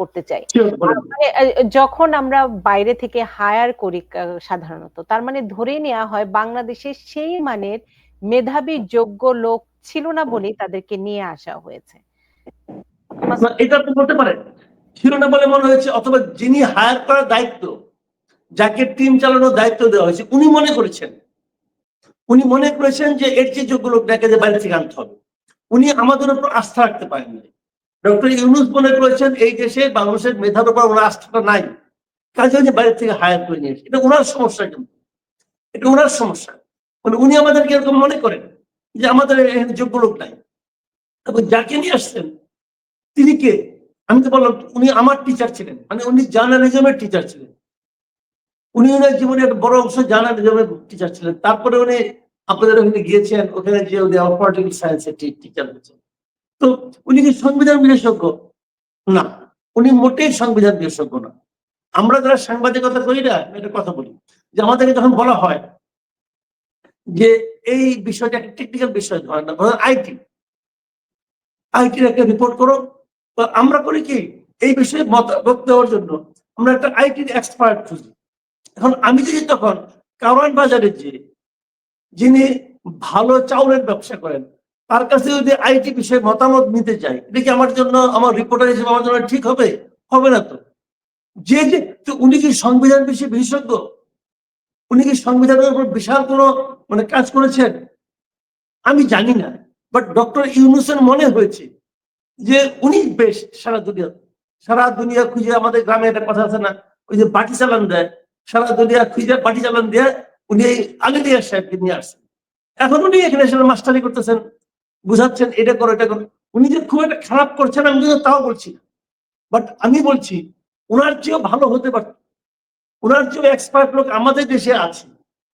করতে চাই। মানে যখন আমরা বাইরে থেকে হায়ার করি সাধারণত তার মানে ধরে নেওয়া হয় বাংলাদেশে সেই মানের মেধাবী যোগ্য লোক ছিল না বলেই তাদেরকে নিয়ে আসা হয়েছে। এটা আপনি বলতে পারেন। ছিল না বলে মনে হয়েছে অথবা যিনি হায়ার করার দায়িত্ব যাকে টিম চালানোর দায়িত্ব দেওয়া হয়েছে উনি মনে করেছেন। উনি মনে করেছেন যে এর যে যোগ্য লোকটাকে যে বাইরে থেকে আনতে হবে। উনি আমাদের উপর আস্থা রাখতে পারেন না ডক্টর ইউনুস মনে করেছেন, এই দেশে বাংলাদেশের মেধার উপর ওনার আস্থাটা নাই। কাজে উনি বাইরে থেকে হায়ার করে নিয়েছে, এটা ওনার সমস্যা কিন্তু। এটা ওনার সমস্যা। মানে উনি আমাদেরকে এরকম মনে করেন যে আমাদের যোগ্য লোক নাই। এবং যাকে নিয়ে আসছেন, তিনি কে? আমি তো বললাম, উনি আমার টিচার ছিলেন। মানে উনি জার্নালিজমের টিচার ছিলেন। উনি ওনার জীবনে একটা বড় অংশ জার্নালিজমের টিচার ছিলেন। তারপরে উনি আপনাদের ওখানে গিয়েছেন, ওখানে যে উনি পলিটিক্যাল সায়েন্সের টিচার হয়েছেন। তো উনি কি সংবিধান বিশেষজ্ঞ? না, উনি মোটেই সংবিধান বিশেষজ্ঞ না। আমরা যারা সাংবাদিকতা করি না একটা কথা বলি। যে আমাদেরকে যখন বলা হয় যে এই বিষয়টা একটা টেকনিক্যাল বিষয়, ধরেন না, ধরেন আইটি আইটির একটা রিপোর্ট করো। আমরা করি কি, এই বিষয়ে মতামত দেওয়ার জন্য আমরা একটা আইটির এক্সপার্ট খুঁজি। এখন আমি যদি তখন কারওয়ান বাজারে যে, যিনি ভালো চাউলের ব্যবসা করেন তার কাছে যদি আইটি বিষয়ে মতামত নিতে যাই এটা কি আমার জন্য, আমার রিপোর্টার হিসেবে আমার জন্য ঠিক হবে? হবে না তো। যে যে উনি কি সংবিধান বিষয়ে বিশেষজ্ঞ? উনি কি সংবিধানের উপর বিশাল কোনো মানে কাজ করেছেন? আমি জানি না বাট ডক্টর ইউনুসের মনে হয়েছে যে উনি বেশ সারা দুনিয়া সারা দুনিয়া খুঁজে আমাদের গ্রামে একটা কথা আছে না, ওই যে বাটি চালান দেয়, সারা দুনিয়া খুঁজে বাটি চালান দিয়ে উনি আলিদিয়া সাহেবকে নিয়ে আসছেন এখন উনি এখানে এসে মাস্টারি করতেছেন। বুঝাচ্ছেন, এটা করো এটা করো। উনি যে খুব একটা খারাপ করছেন, আমি কিন্তু তাও বলছি না। বাট আমি বলছি ওনার চেয়েও ভালো হতে পারত। ওনার চেয়েও এক্সপার্ট লোক আমাদের দেশে আছে,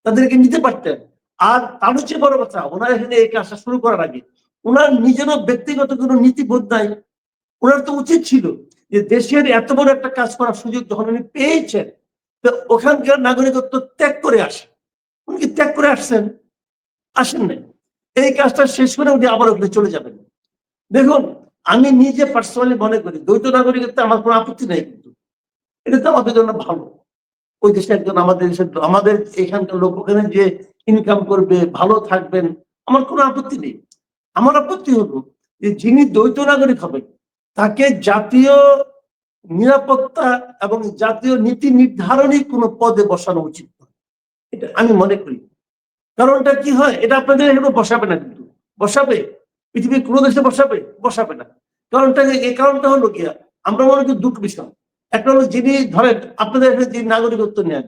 তাদেরকে নিতে পারতেন। আর তার চেয়ে বড় কথা, ওনার এখানে এই কাজটা শুরু করার আগে ওনার নিজেরও ব্যক্তিগত কোনো নীতিবোধ নাই। ওনার তো উচিত ছিল যে দেশের এত বড় একটা কাজ করার সুযোগ যখন উনি পেয়েছেন, তো ওখানকার নাগরিকত্ব ত্যাগ করে আসেন। উনি ত্যাগ করে আসছেন? আসেন নাই। এই কাজটা শেষ করে উনি আবার ওখানে চলে যাবেন। দেখুন, আমি নিজে পার্সোনালি মনে করি, দ্বৈত নাগরিকত্বে আমার কোনো আপত্তি নেই কিন্তু। এটা তো আমাদের জন্য ভালো। ওই দেশে একজন আমাদের দেশের আমাদের এখানকার লোক ওখানে যে ইনকাম করবে, ভালো থাকবেন, আমার কোনো আপত্তি নেই। আমার আপত্তি হলো যে যিনি দ্বৈত নাগরিক হবেন, তাকে জাতীয় নিরাপত্তা এবং জাতীয় নীতি নির্ধারণী কোনো পদে বসানো উচিত নয়। এটা আমি মনে করি। কারণটা কি হয়? এটা আপনাদের এখানে বসাবে না কিন্তু। বসাবে? পৃথিবীর কোনো দেশে বসাবে? বসাবে না। কারণটা এই কারণটা হলো গিয়া, আমরা মনে করি দুটো বিষয়। একটা হলো যিনি ধরেন, আপনাদের এখানে যিনি নাগরিকত্ব নেন,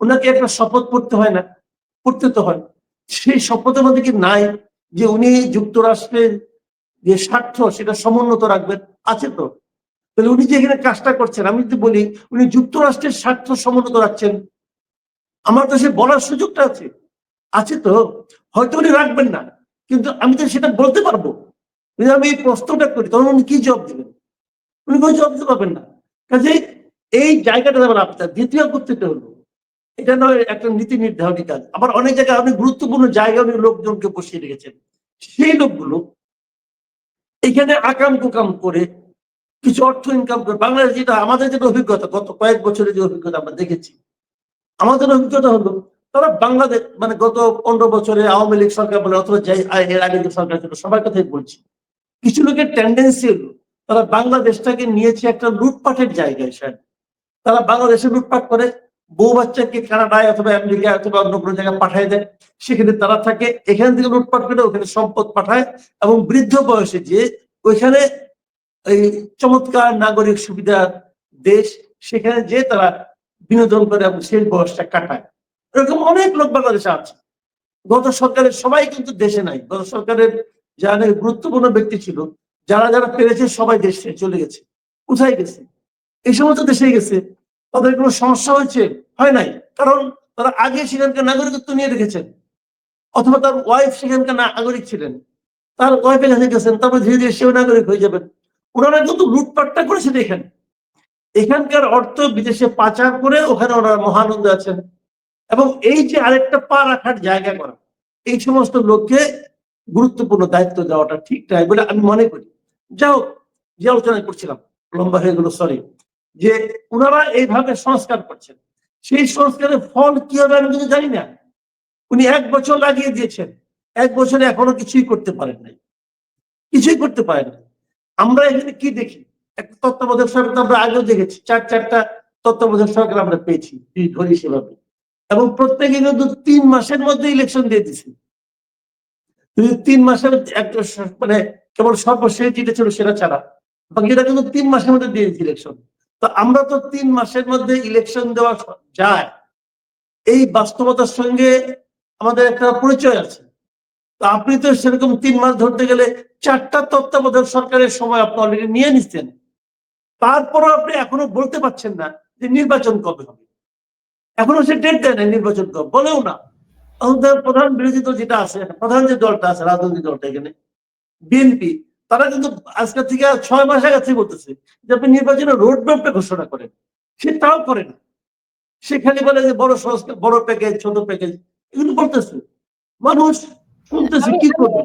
ওনাকে একটা শপথ করতে হয় না? করতে তো হয়। সেই শপথের মধ্যে কি নাই যে উনি যুক্তরাষ্ট্রের যে স্বার্থ, সেটা সমুন্নত রাখবেন? আছে তো। তাহলে উনি যে এখানে কাজটা করছেন, আমি যদি বলি, উনি যুক্তরাষ্ট্রের স্বার্থ সমুন্নত রাখছেন। আমার তো সে বলার সুযোগটা আছে। আছে তো, হয়তো উনি রাখবেন না, কিন্তু আমি তো সেটা বলতে পারব। আমি এই প্রশ্নটা করি, তখন উনি কি জবাব দিবেন? উনি কোনো জবাব দিতে পারবেন না। কাজে এই জায়গাটা যেমন আপনার, দ্বিতীয় কর্তৃত্ব হলো, এটা নয়, একটা নীতি নির্ধারণী কাজ। আবার অনেক জায়গায় অনেক গুরুত্বপূর্ণ জায়গায় উনি লোকজনকে বসিয়ে রেখেছেন। সেই লোকগুলো এখানে আকাম কুকাম করে কিছু অর্থ ইনকাম করে, বাংলাদেশ যেটা আমাদের যেটা অভিজ্ঞতা, গত কয়েক বছরের যে অভিজ্ঞতা আমরা দেখেছি, আমাদের অভিজ্ঞতা হলো তারা বাংলাদেশ মানে গত পনেরো বছরে আওয়ামী লীগ সরকার বলে অথবা যাই এর আগে যে সরকার ছিল, সবার কথাই বলছি। কিছু লোকের টেন্ডেন্সি হলো, তারা বাংলাদেশটাকে নিয়েছে একটা লুটপাটের জায়গায়, স্যার। তারা বাংলাদেশে লুটপাট করে, বউ বাচ্চাকে কানাডায় অথবা আমেরিকায় অথবা অন্য কোনো জায়গায় পাঠায় দেয়। সেখানে তারা থাকে, এখান থেকে লুটপাট করে ওখানে সম্পদ পাঠায় এবং বৃদ্ধ বয়সে যে ওইখানে এই চমৎকার নাগরিক সুবিধার দেশ, সেখানে যে তারা বিনোদন করে এবং শেষ বয়সটা কাটায়। এরকম অনেক লোক বাংলাদেশে আছে। গত সরকারের সবাই কিন্তু দেশে নাই। গত সরকারের যারা গুরুত্বপূর্ণ ব্যক্তি ছিল, যারা যারা পেরেছে সবাই দেশে চলে গেছে। কোথায় গেছে? এই সমস্ত দেশে গেছে। তাদের কোনো সমস্যা হয়েছে? হয় নাই। কারণ তারা আগে সেখানকার নাগরিকত্ব নিয়ে রেখেছেন। অথবা তার ওয়াইফ সেখানকার নাগরিক ছিলেন। তার ওয়াইফের কাছে গেছেন, তারপর ধীরে ধীরে সেও নাগরিক হয়ে যাবেন। ওনারা কিন্তু লুটপাটটা করেছেন এখানে। এখানকার অর্থ বিদেশে পাচার করে ওখানে ওনারা মহানন্দ আছেন। এবং এই যে আরেকটা পা রাখার জায়গা করা, এই সমস্ত লোককে গুরুত্বপূর্ণ দায়িত্ব দেওয়াটা ঠিক নয় বলে আমি মনে করি। হোক, যে আলোচনা করছিলাম লম্বা হয়ে গেল সরি যে ওনারা এইভাবে সংস্কার করছেন। সেই সংস্কারের ফল কি হবে আমি কিন্তু জানি না। উনি এক বছর লাগিয়ে দিয়েছেন, এক বছরে এখনও কিছুই করতে পারেন নাই। কিছুই করতে পারেন নাই। আমরা এখানে কি দেখি? একটা তত্ত্বাবধায়ক সরকার আমরা আগেও দেখেছি, চার চারটা তত্ত্বাবধায়ক সরকার আমরা পেয়েছি ধরি সেভাবে। এবং প্রত্যেকে কিন্তু তিন মাসের মধ্যে ইলেকশন দিয়ে দিছে। তিন মাসের একটা মানে কেবল সর্বশেষ যেটা ছিল সেটা ছাড়া বাকিটা কিন্তু তিন মাসের মধ্যে দিয়ে দিচ্ছে ইলেকশন তো আমরা তো তিন মাসের মধ্যে ইলেকশন দেওয়া যায়। এই বাস্তবতার সঙ্গে আমাদের একটা পরিচয় আছে। তো আপনি তো সেরকম তিন মাস ধরতে গেলে চারটা তত্ত্বাবধায়ক সরকারের সময় আপনি অলরেডি নিয়ে নিচ্ছেন তারপরও আপনি এখনও বলতে পারছেন না যে নির্বাচন কবে হবে। এখনও সে ডেট দেয় না নির্বাচন বলেও না। আমাদের প্রধান বিরোধী দল যেটা আছে প্রধান যে দলটা আছে রাজনৈতিক দলটা এখানে বিএনপি তারা কিন্তু আজকে থেকে ছয় মাস আগে থেকে বলতেছে যে আপনি নির্বাচনের রোড ম্যাপটা ঘোষণা করেন। সে তাও করে না। সে সেখানে বলে যে বড় সংস্কার বড় প্যাকেজ ছোট প্যাকেজ এগুলো বলতেছে। মানুষ শুনতেছে কি করবে?